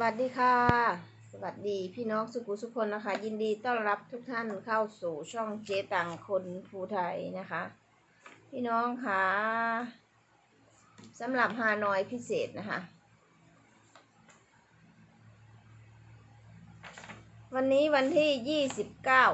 วัสดีค่ะ สวัสดีพี่น้องสุขุสุคนนะคะ ยินดีต้อนรับทุกท่านเข้าสู่ช่องเจตังคนภูไทยนะคะ พี่น้องคะสำหรับฮานอยพิเศษนะคะ วันนี้วันที่ยี่สิบเก้า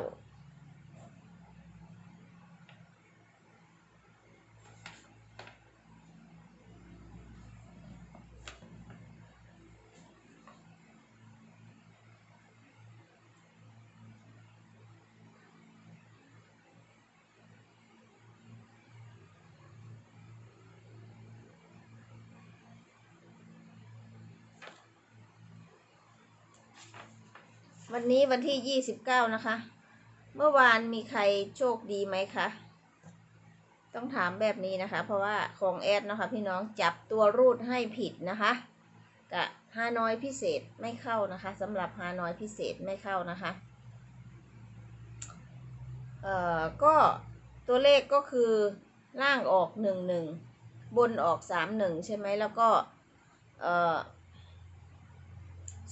วันนี้วันที่ยี่สิบเก้านะคะ เมื่อวานมีใครโชคดีไหมคะ ต้องถามแบบนี้นะคะ เพราะว่าของแอดนะคะ พี่น้องจับตัวรูดให้ผิดนะคะกะฮานอยพิเศษไม่เข้านะคะสำหรับฮานอยพิเศษไม่เข้านะคะ เอ่อ ก็ตัวเลขก็คือล่างออกหนึ่งหนึ่งบนออกสามหนึ่งใช่ไหมแล้วก็ เอ่อ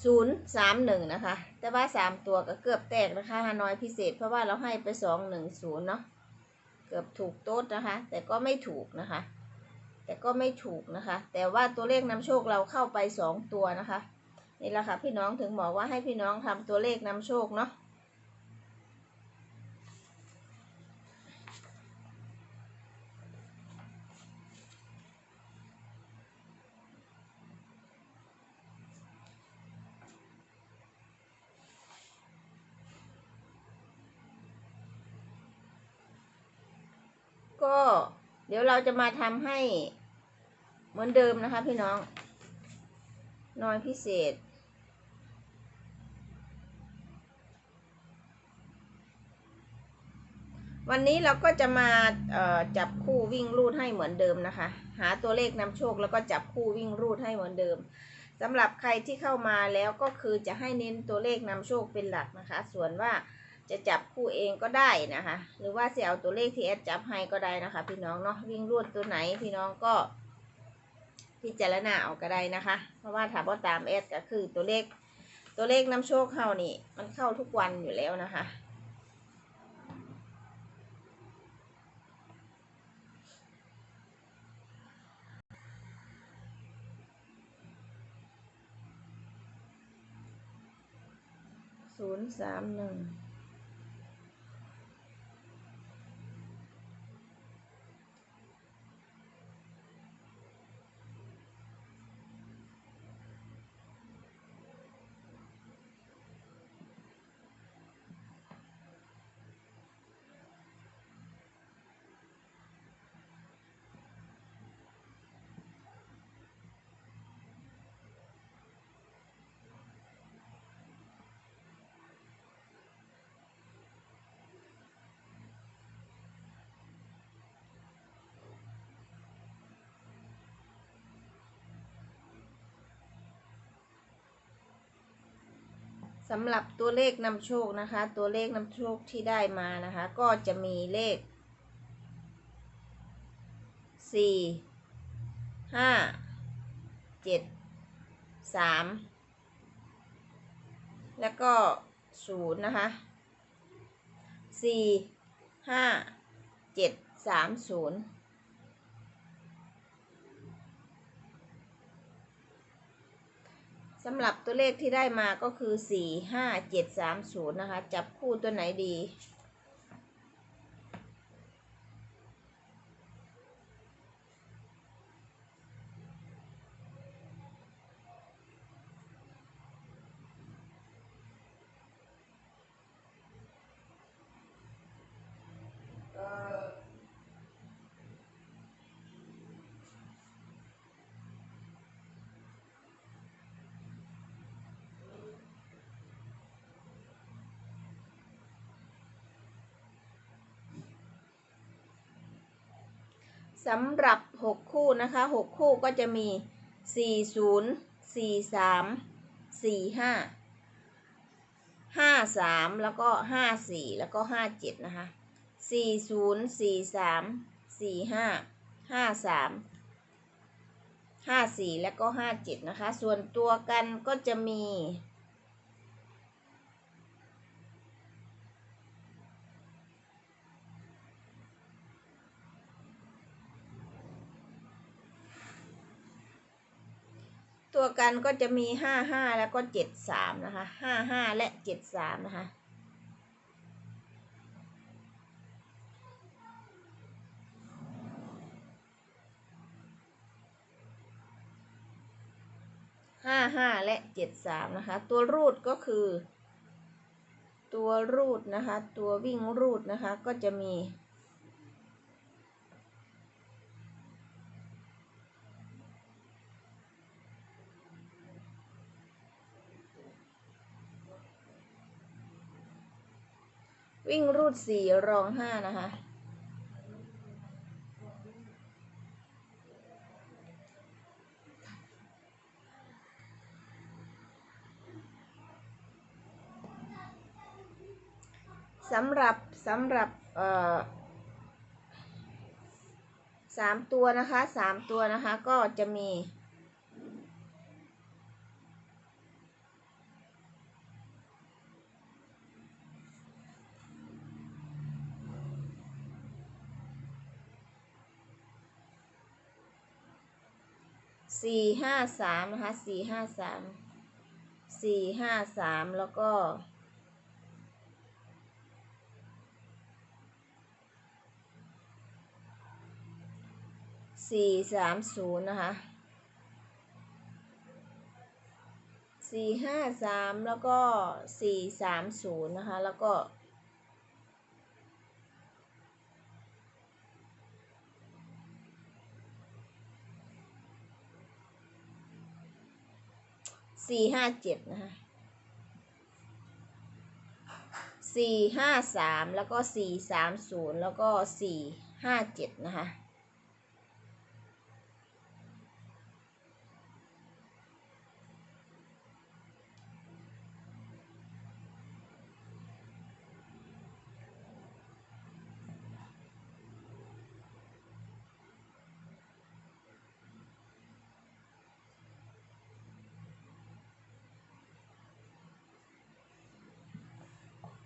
ศูนย์สามหนึ่งนะคะ แต่ว่าสามตัวก็เกือบแตกนะคะฮานอยพิเศษเพราะว่าเราให้ไปสองหนึ่งศูนย์เนาะเกือบถูกโต๊ดนะคะ แต่ก็ไม่ถูกนะคะ แต่ก็ไม่ถูกนะคะ แต่ว่าตัวเลขนำโชคเราเข้าไปสองตัวนะคะนี่แหละค่ะพี่น้องถึงบอกว่าให้พี่น้องทำตัวเลขนำโชคเนาะ ก็ เดี๋ยวเราจะมาทำให้เหมือนเดิมนะคะพี่น้องนอยพิเศษ วันนี้เราก็จะมาจับคู่วิ่งรูดให้เหมือนเดิมนะคะ หาตัวเลขนำโชคแล้วก็จับคู่วิ่งรูดให้เหมือนเดิมสำหรับใครที่เข้ามาแล้วก็คือจะให้เน้นตัวเลขนำโชคเป็นหลักนะคะ ส่วนว่า จะจับคู่เองก็ได้นะคะ หรือว่าจะเอาตัวเลขที่แอดจับให้ก็ได้นะคะ พี่น้องเนาะวิ่งรูดตัวไหนพี่น้องก็ พิจารณาเอาก็ได้นะคะ เพราะว่าถ้าว่าตามแอดก็คือตัวเลขตัวเลขนำโชคเข้านี่ มันเข้าทุกวันอยู่แล้วนะคะศูนย์สามหนึ่ง สำหรับตัวเลขนำโชคนะคะ ตัวเลขนำโชคที่ได้มานะคะ ก็จะมีเลขสี่ห้าเจ็ดสามแล้วก็ศูนย์นะคะสี่ห้าเจ็ดสามศูนย์ สำหรับตัวเลขที่ได้มาก็คือ 4 5 7 3 0 นะคะ จับคู่ตัวไหนดี สำหรับ 6 คู่นะคะ 6 คู่ก็จะมี 40 43 45 53 แล้วก็ 54 แล้วก็ 57 นะคะ 40 43 45 53ห้าสี่และก็ห้าเจ็ดนะคะ ส่วนตัวกันก็จะมี ตัวกันก็จะมีห้าห้าแล้วก็เจ็ดสามนะคะห้าห้าและเจ็ดสามนะคะ ห้าห้าและเจ็ดสามนะคะ ตัวรูดก็คือ ตัวรูดนะคะ ตัววิ่งรูดนะคะก็จะมี วิ่งรูดสี่รองห้านะคะ สำหรับสำหรับเอ่อสามตัวนะคะสามตัวนะคะก็จะมี สี่ห้าสามนะคะสี่ห้าสามสี่ห้าสามแล้วก็สี่สามศูนย์นะคะสี่ห้าสามแล้วก็สี่สามศูนย์นะคะ แล้วก็ สี่ห้าเจ็ดนะคะสี่ห้าสามแล้วก็สี่สามศูนย์แล้วก็สี่ห้าเจ็ดนะคะ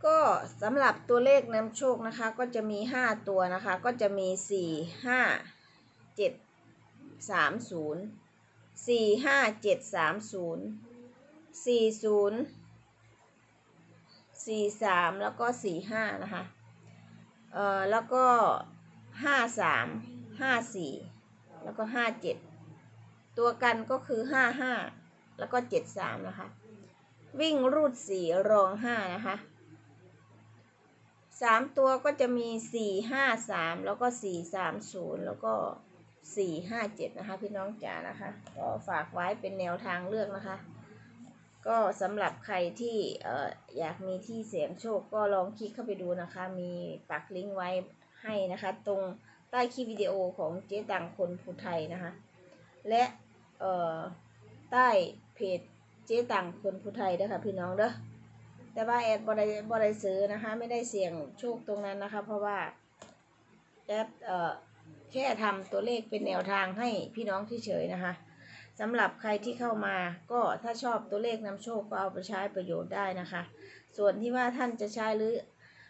ก็สำหรับตัวเลขนำโชคนะคะ ก็จะมี 5 ตัวนะคะ ก็จะมี 4 5 7 3 0 4 5 7 3 0 4 0 4 3 แล้วก็ 4 5 นะคะ เอ่อ แล้วก็ 5 3 5 4 แล้วก็ 5 7 ตัวกันก็คือ 5 5 แล้วก็ 7 3 นะคะ วิ่งรูด 4 รอง 5 นะคะ สามตัวก็จะมีสี่ห้าสามแล้วก็สี่สามศูนย์แล้วก็สี่ห้าเจ็ดนะคะ พี่น้องจ๋านะคะ ก็ฝากไว้เป็นแนวทางเลือกนะคะ ก็สำหรับใครที่เอ่ออยากมีที่เสียงโชคก็ลองคลิกเข้าไปดูนะคะ มีปักลิงก์ไว้ให้นะคะ ตรงใต้คลิปวิดีโอของเจ๊ตังคนภูไทยนะคะ และเอ่อใต้เพจเจ๊ตังคนภูไทยด้วยค่ะพี่น้องเด้อ แต่ว่าแอดบริบริซื้อนะคะ ไม่ได้เสี่ยงโชคตรงนั้นนะคะ เพราะว่าแอดเอ่อแค่ทำตัวเลขเป็นแนวทางให้พี่น้องที่เฉยนะคะสำหรับใครที่เข้ามาก็ถ้าชอบตัวเลขนำโชคก็เอาไปใช้ประโยชน์ได้นะคะ ส่วนที่ว่าท่านจะใช้หรือ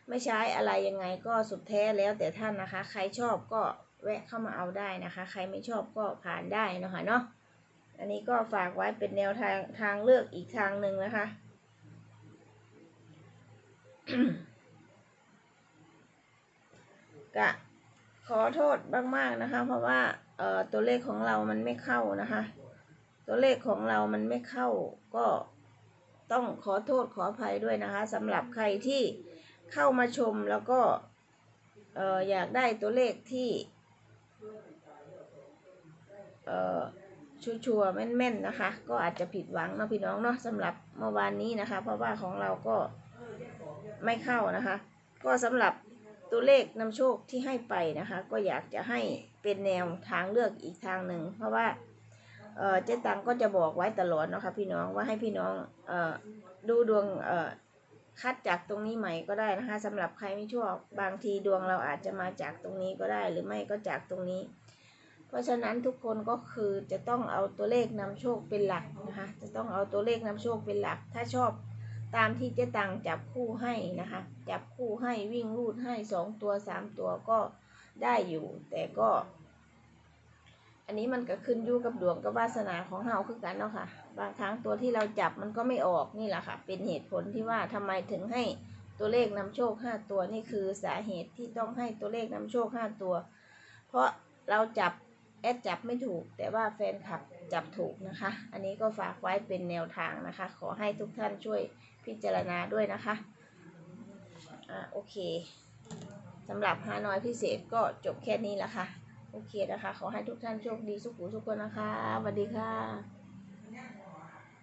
ไม่ใช้อะไรยังไงก็สุดแท้แล้วแต่ท่านนะคะ ใครชอบก็แวะเข้ามาเอาได้นะคะ ใครไม่ชอบก็ผ่านได้นะคะเนาะอันนี้ก็ฝากไว้เป็นแนวทางทางเลือกอีกทางหนึ่งนะคะ กะขอโทษมากๆนะคะ เพราะว่าเอ่อตัวเลขของเรามันไม่เข้านะคะ ตัวเลขของเรามันไม่เข้า ก็ต้องขอโทษขออภัยด้วยนะคะสำหรับใครที่เข้ามาชมแล้วก็เอ่ออยากได้ตัวเลขที่เอ่อชัวร์ๆแม่นๆนะคะ ก็อาจจะผิดหวังเนาะพี่น้องเนาะสำหรับเมื่อวานนี้นะคะ เพราะว่าของเราก็ ไม่เข้านะคะ ก็สำหรับตัวเลขนำโชคที่ให้ไปนะคะ ก็อยากจะให้เป็นแนวทางเลือกอีกทางหนึ่งเพราะว่าเออจ๊ตังก็จะบอกไว้ตลอดเนาะคะพี่น้องว่าให้พี่น้องเออดูดวงเออคัดจากตรงนี้ใหม่ก็ได้นะคะสำหรับใครไม่ชอบบางทีดวงเราอาจจะมาจากตรงนี้ก็ได้หรือไม่ก็จากตรงนี้ เพราะฉะนั้นทุกคนก็คือจะต้องเอาตัวเลขนำโชคเป็นหลักนะคะจะต้องเอาตัวเลขนำโชคเป็นหลัก ถ้าชอบ ตามที่เจ๊ตังจับคู่ให้นะคะ จับคู่ให้วิ่งรูดให้สองตัวสามตัวก็ได้อยู่ แต่ก็ อันนี้มันก็ขึ้นอยู่กับดวงกับวาสนาของเราคือกันเนาะค่ะ บางครั้งตัวที่เราจับมันก็ไม่ออกนี่แหละค่ะ เป็นเหตุผลที่ว่าทำไมถึงให้ตัวเลขนำโชคห้าตัวนี่คือสาเหตุที่ต้องให้ตัวเลขนำโชคห้าตัว เพราะเราจับ แอดจับไม่ถูก แต่ว่าแฟนคลับจับถูกนะคะ อันนี้ก็ฝากไว้เป็นแนวทางนะคะ ขอให้ทุกท่านช่วยพิจารณาด้วยนะคะอ่าโอเคสำหรับฮานอยพิเศษก็จบแค่นี้ละค่ะ โอเคนะคะ ขอให้ทุกท่านโชคดีสุขุสุขคนนะคะสวัสดีค่ะ